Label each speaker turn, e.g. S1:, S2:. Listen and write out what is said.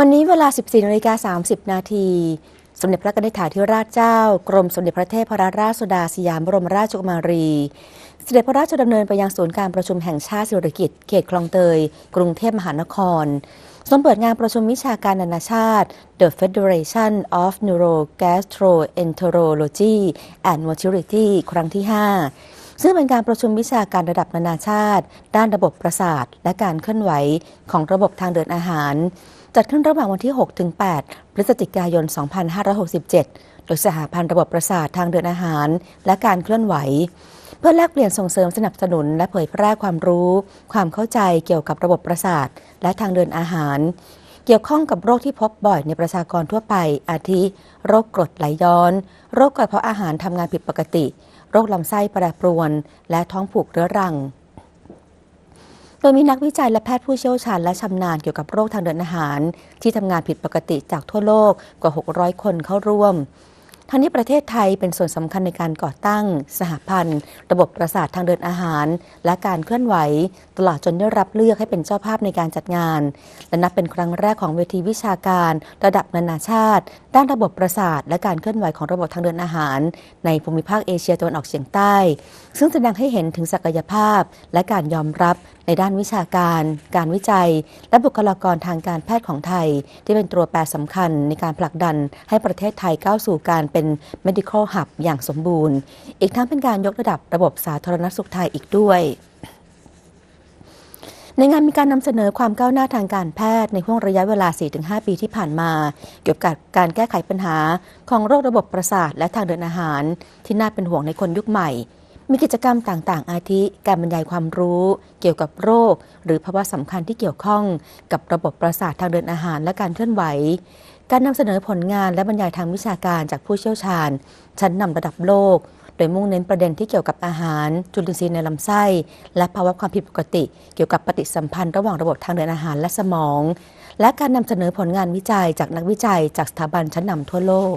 S1: วันนี้เวลา 14นาฬิกา30 นาที สมเด็จพระนิธิถาธิราชเจ้า กรมสมเด็จพระเทพรราชสุดาสยามบรมราชกุมารี เสด็จพระราชดำเนินไปยังศูนย์การประชุมแห่งชาติสิริกิติ์เขตคลองเตย กรุงเทพมหานครทรงเปิดงานประชุมวิชาการนานาชาติ The Federation of Neurogastroenterology and Mortality ครั้งที่ 5 ซึ่งเป็นการประชุมวิชาการระดับนานาชาติ ด้านระบบประสาท และการเคลื่อนไหวของระบบทางเดินอาหาร จัดขึ้นระหว่างวันที่ 6 ถึง 8 พฤศจิกายน 2567 โดยสหพันธ์ระบบประสาททางเดินอาหาร และการเคลื่อนไหว เพื่อแลกเปลี่ยนส่งเสริมสนับสนุน และเผยแพร่ความรู้ ความเข้าใจเกี่ยวกับระบบประสาท และทางเดินอาหาร เกี่ยวข้องกับโรคที่พบบ่อยในประชากรทั่วไป อาทิ โรคกรดไหลย้อน โรคกระเพาะอาหารทำงานผิดปกติ โรคลำไส้แปรปรวน และท้องผูกเรื้อรัง ดยมีนักวิจัยและแพทย์ผู้เชี่ยวชาญและชำนาญเกี่ยวกับโรคทางเดินอาหาร ที่ทำงานผิดปกติจากทั่วโลกกว่า 600 คนเข้าร่วมทั้งนี้ประเทศไทยเป็นส่วนสำคัญในการก่อตั้ง สหพันธ์ ระบบประสาททางเดินอาหาร และการเคลื่อนไหว ตลอดจนได้รับเลือกให้เป็นเจ้าภาพในการจัดงาน และนับเป็นครั้งแรกของเวทีวิชาการ ระดับนานาชาติ ด้านระบบประสาท และการเคลื่อนไหวของระบบทางเดินอาหาร ในภูมิภาคเอเชียตะวันออกเฉียงใต้ ซึ่งแสดงให้เห็นถึงศักยภาพ และการยอมรับ ในด้านวิชาการ การวิจัย และบุคลากรทางการแพทย์ของไทย ที่เป็นตัวแปรสำคัญในการผลักดันให้ประเทศไทยก้าวสู่การเป็น medical hub อย่างสมบูรณ์ อีกทั้งเป็นการยกระดับระบบสาธารณสุขไทยอีกด้วยในงานมีการนำเสนอความก้าวหน้าทางการแพทย์ในห่วงระยะเวลา 4-5 ปีที่ผ่านมา เกี่ยวกับการแก้ไขปัญหาของโรคระบบประสาทและทางเดินอาหาร ที่น่าเป็นห่วงในคนยุคใหม่ มีกิจกรรมต่างๆ อาทิ การบรรยายความรู้ เกี่ยวกับโรค หรือภาวะสำคัญที่เกี่ยวข้อง กับระบบประสาททางเดินอาหารและการเคลื่อนไหว การนำเสนอผลงานและบรรยายทางวิชาการจากผู้เชี่ยวชาญ ชั้นนำระดับโลก โดยมุ่งเน้นประเด็นที่เกี่ยวกับอาหาร จุลินทรีย์ในลำไส้ และภาวะความผิดปกติ เกี่ยวกับปฏิสัมพันธ์ระหว่างระบบทางเดินอาหารและสมอง และการนำเสนอผลงานวิจัยจากนักวิจัย จากสถาบันชั้นนำทั่วโลก